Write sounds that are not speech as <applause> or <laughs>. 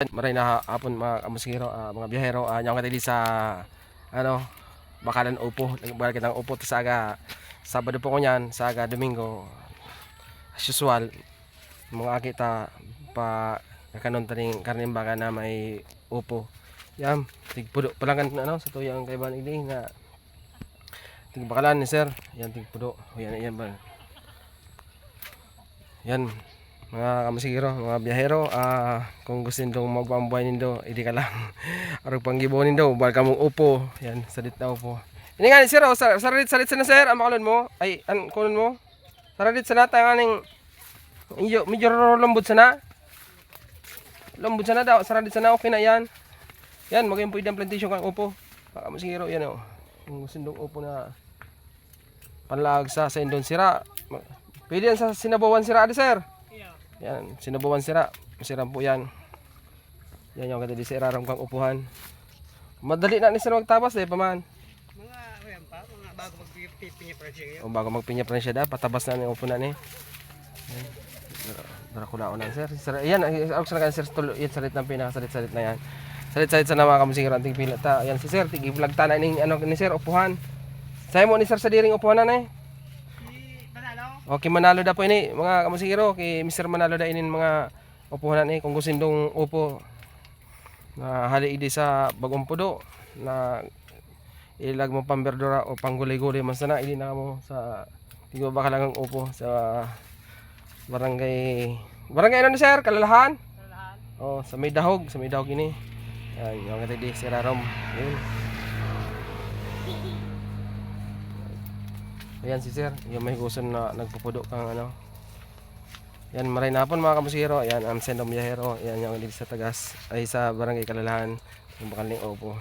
Maray na hapon mga kamusikero, ah, mga biyahero, uh, nyong katili sa ano, bakalan upo, nagbalik kitang upo sa aga Sabado po ko niyan, sa aga Domingo. As usual, mga kita pa kakanon taning karning baka na may upo. Yan, tigpudo pa lang ano sa tuyang kaiban ini nga tigbakalan ni sir. Yan tigpudo. Yan yan ba. Yan, mga kamasigiro, mga biyahero, ah kung gusto nindo magpambuhay nindo, hindi ka lang. <laughs> Arog panggibo nindo, bal ka mong upo. Yan, salit na upo. Ini nga sir, oh, sar sarit sana sir, ang makulon mo. Ay, an kulon mo. Sarit sana ta ning iyo medyo lambot sana. Lambot sana daw, sarit sana okay na yan. Yan, maging pwede ang plantation kang upo. Mga kamasigiro, yan oh. Kung gusto nindo upo na panlag sa sa indon sira. Pwede yan sa sinabawan sira, adi sir. Yan, sinabawan sira. Masira po yan. Yan yung katili sa iraram kang upuhan. Madali na ni sir magtabas eh, paman. Mga, ayan pa, mga bago magpipinya pa siya O bago magpinya siya da, patabas na ni upunan eh. Dara- ko na unan sir. Sir, yan, ako sa kan sir, tulo, yan salit ng pinakasalit-salit na yan. Salit-salit sa nama kamusigiro anting pila ta. Yan si sir, tigi vlog ta na ning ano ni sir upuhan. Sayo mo ni sir sa diring upuhanan eh. Si Okay, Manalo da po ini mga kamusigiro. Kay Mr. Manalo da inin mga upuhanan eh kung gusto ndong upo. Na hali idi sa bagong pudo na ilag mo pamberdura o panggulay-gulay man sana ili na mo sa tigo ba lang ang upo sa barangay barangay ano ni sir? Kalalahan? Kalalahan. oh sa may dahog sa may dahog ini. Yan yung nga di sir Arom yun Ayan si sir, yung may gusto na nagpupudo kang ano. Yan, maray na mga kamusiro. Yan, ang sendong biyahero. Yan, yung sa tagas. Ay, sa barangay Kalalahan. Yung bakal ni Opo.